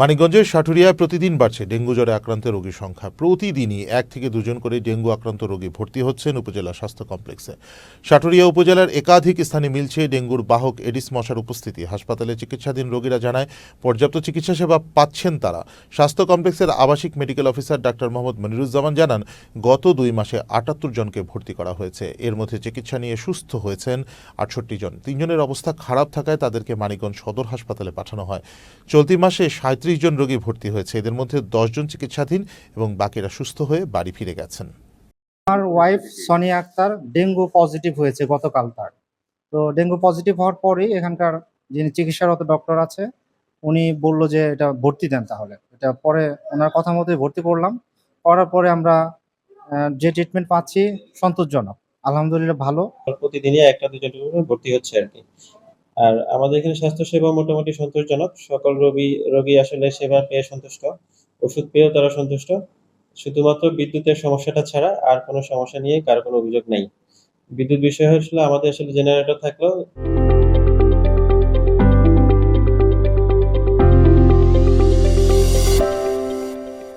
মানিকগঞ্জের সাটুরিয়ায় প্রতিদিন বাড়ছে ডেঙ্গু জ্বরে আক্রান্ত রোগীর সংখ্যা। প্রতিদিনই এক থেকে দুজন করে ডেঙ্গু আক্রান্ত রোগী ভর্তি হচ্ছেন উপজেলা স্বাস্থ্য কমপ্লেক্সে। সাটুরিয়া উপজেলার একাধিক স্থানে মিলছে ডেঙ্গুর বাহক এডিস মশার উপস্থিতি। হাসপাতালে চিকিৎসাধীন রোগীরা জানায়, পর্যাপ্ত চিকিৎসা সেবা পাচ্ছেন তারা। স্বাস্থ্য কমপ্লেক্সের আবাসিক medical officer doctor Mohammad Moniruzzaman জানান, গত দুই মাসে আটাত্তর জনকে ভর্তি করা হয়েছে। এর মধ্যে চিকিৎসা নিয়ে সুস্থ হয়েছেন আটষট্টি জন। তিনজনের অবস্থা খারাপ থাকায় তাদেরকে মানিকগঞ্জ সদর হাসপাতালে পাঠানো হয়। চলতি মাসে সাঁত্রিশ জন রোগী ভর্তি হয়েছে। এদের মধ্যে জন চিকিৎসাধীন এবং বাকিরা সুস্থ হয়ে বাড়ি ফিরে গেছেন। আমার wife Sonia Akter dengue positive হয়েছে গতকাল তার। তো ডেঙ্গু পজিটিভ হওয়ার পরেই এখানকার যিনি চিকিৎসারত ডক্টর আছে উনি বলল যে এটা ভর্তি দেন তাহলে। এটা পরে ওনার কথা মতোই ভর্তি করলাম। করার পরে আমরা যে ট্রিটমেন্ট পাচ্ছি সন্তোষজনক। আলহামদুলিল্লাহ ভালো। প্রতিদিনই একটা দুজন ভর্তি হচ্ছে আর কি। আর আমাদের এখানে স্বাস্থ্য সেবা মোটামুটি সন্তোষজনক। সকল রোগী রোগী আসলে সেবা পেয়ে সন্তুষ্ট, ওষুধ পেয়েও তারা সন্তুষ্ট। শুধুমাত্র বিদ্যুতের সমস্যাটা ছাড়া আর কোনো সমস্যা নিয়ে কারও কোনো অভিযোগ নেই। বিদ্যুৎ বিষয় হয়েছিল আমাদের আসলে জেনারেটর থাকলেও